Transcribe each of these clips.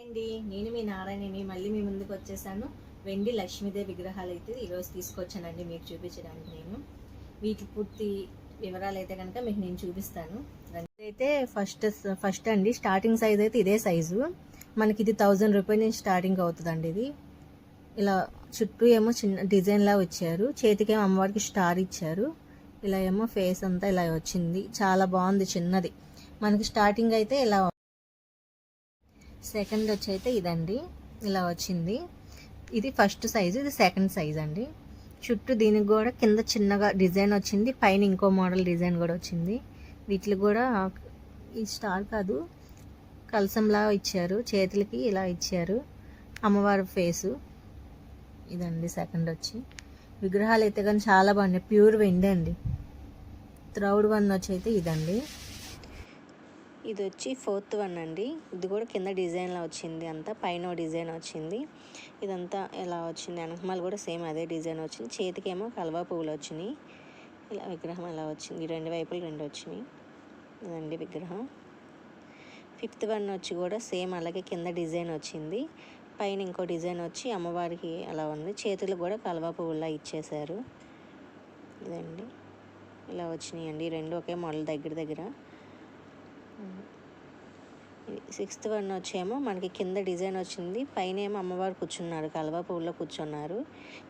అండి. నేను మీ నారాయణని మళ్ళీ మీ ముందుకు వచ్చేసాను. వెండి లక్ష్మీదేవి విగ్రహాలు అయితే ఈరోజు తీసుకొచ్చానండి మీకు చూపించడానికి నేను. వీటి పూర్తి వివరాలు అయితే కనుక మీకు నేను చూపిస్తాను. అయితే ఫస్ట్ ఫస్ట్ అండి. స్టార్టింగ్ సైజ్ అయితే ఇదే సైజు. మనకి ఇది థౌజండ్ రూపీస్ నుంచి స్టార్టింగ్ అవుతుందండి ఇది. ఇలా చుట్టూ ఏమో చిన్న డిజైన్ లా వచ్చారు. చేతికేమో అమ్మవారికి స్టార్ ఇచ్చారు. ఇలా ఏమో ఫేస్ అంతా ఇలా వచ్చింది. చాలా బాగుంది చిన్నది. మనకి స్టార్టింగ్ అయితే ఇలా సెకండ్ వచ్చి అయితే ఇదండి. ఇలా వచ్చింది. ఇది ఫస్ట్ సైజు ఇది సెకండ్ సైజ్ అండి. చుట్టూ దీనికి కూడా కింద చిన్నగా డిజైన్ వచ్చింది. పైన ఇంకో మోడల్ డిజైన్ కూడా వచ్చింది. వీటికి కూడా ఈ స్టార్ కాదు కలసంలా ఇచ్చారు. చేతులకి ఇలా ఇచ్చారు. అమ్మవారి ఫేసు. ఇదండి సెకండ్ వచ్చి. విగ్రహాలు అయితే కానీ చాలా బాగున్నాయి. ప్యూర్ వెండి అండి. త్రౌడ్ వన్ వచ్చి అయితే ఇదండి. ఇది వచ్చి ఫోర్త్ వన్ అండి. ఇది కూడా కింద డిజైన్లా వచ్చింది అంతా పైన డిజైన్ వచ్చింది. ఇదంతా ఎలా వచ్చింది వెనకమాల కూడా సేమ్ అదే డిజైన్ వచ్చింది. చేతికేమో కలవా పువ్వులు వచ్చినాయి. ఇలా విగ్రహం ఎలా వచ్చింది. ఈ రెండు వైపులు రెండు వచ్చినాయి. ఇదండి విగ్రహం. ఫిఫ్త్ వన్ వచ్చి కూడా సేమ్ అలాగే కింద డిజైన్ వచ్చింది. పైన ఇంకో డిజైన్ వచ్చి అమ్మవారికి అలా ఉంది. చేతులు కూడా కలవా పువ్వులా ఇచ్చేశారు. ఇదండి. ఇలా వచ్చినాయండి. రెండు ఒకే మోడల్ దగ్గర దగ్గర. సిక్స్త్ వన్ వచ్చేమో మనకి కింద డిజైన్ వచ్చింది. పైన ఏమో అమ్మవారు కూర్చున్నారు. కలవ పువ్వులో కూర్చున్నారు.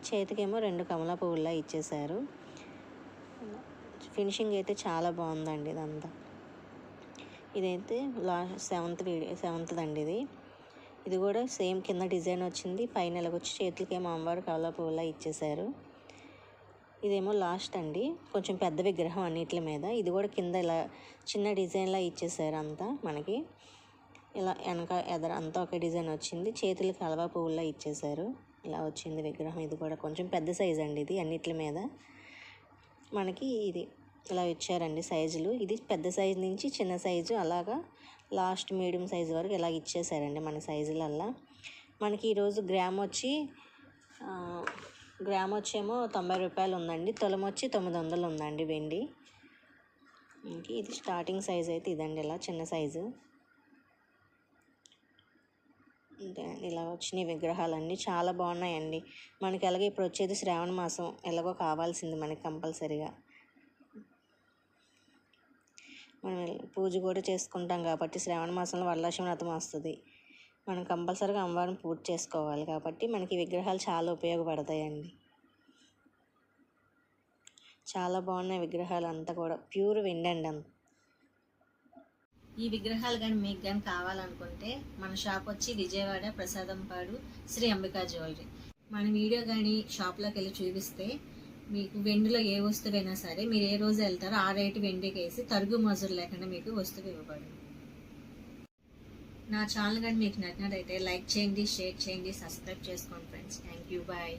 చేతికేమో రెండు కమల పువ్వులా ఇచ్చేశారు. ఫినిషింగ్ అయితే చాలా బాగుందండి ఇదంతా. ఇదైతే లాస్ట్ సెవెంత్ వీడియో సెవెంత్ అండి ఇది. ఇది కూడా సేమ్ కింద డిజైన్ వచ్చింది. పైన ఇలాగొచ్చి చేతులకి ఏమో అమ్మవారు కవల పువ్వులా ఇచ్చేశారు. ఇదేమో లాస్ట్ అండి. కొంచెం పెద్ద విగ్రహం అన్నిటి మీద. ఇది కూడా కింద ఇలా చిన్న డిజైన్లా ఇచ్చేసారు అంతా మనకి. ఇలా వెనక ఎదర అంతా ఒక డిజైన్ వచ్చింది. చేతులకి కలవా పువ్వులా ఇచ్చేసారు. ఇలా వచ్చింది విగ్రహం. ఇది కూడా కొంచెం పెద్ద సైజ్ అండి ఇది అన్నిటి మీద. మనకి ఇది ఇలా ఇచ్చారండి సైజులు. ఇది పెద్ద సైజు నుంచి చిన్న సైజు అలాగా లాస్ట్ మీడియం సైజు వరకు ఇలా ఇచ్చేసారండి మన సైజులల్లా. మనకి ఈరోజు గ్రామ్ వచ్చి గ్రామ్ వచ్చేమో తొంభై రూపాయలు ఉందండి తులం వచ్చి తొమ్మిది వందలు ఉందండి వెండి ఇది స్టార్టింగ్ సైజ్ అయితే ఇదండి ఇలా చిన్న సైజు. ఇలా వచ్చినాయి విగ్రహాలన్నీ. చాలా బాగున్నాయండి. మనకి అలాగే ఇప్పుడు వచ్చేది శ్రావణ మాసం. ఎలాగో కావాల్సింది మనకి కంపల్సరిగా. మనం పూజ కూడా చేసుకుంటాం కాబట్టి శ్రావణ మాసంలో వరలక్ష్మి వ్రతం వస్తుంది. మనం కంపల్సరీగా అమ్మవారిని పూజ చేసుకోవాలి కాబట్టి మనకి విగ్రహాలు చాలా ఉపయోగపడతాయండి. చాలా బాగున్నాయి విగ్రహాలు అంతా కూడా. ప్యూర్ వెండండి అంత. ఈ విగ్రహాలు కానీ మీకు కానీ కావాలనుకుంటే మన షాప్ వచ్చి విజయవాడ ప్రసాదంపాడు శ్రీ అంబికా జ్యువెలరీ. మన వీడియో కానీ షాప్లోకి వెళ్ళి చూపిస్తే మీకు వెండిలో ఏ వస్తువైనా సరే మీరు ఏ రోజు వెళ్తారో ఆ రేటు వెండికి వేసి తరుగు మజూరు లేకుండా మీకు వస్తువు ఇవ్వబడింది నా ఛానల్ కానీ మీకు నచ్చినట్టయితే లైక్ చేయండి షేర్ చేయండి సబ్స్క్రైబ్ చేసుకోండి ఫ్రెండ్స్ థ్యాంక్ యూ బాయ్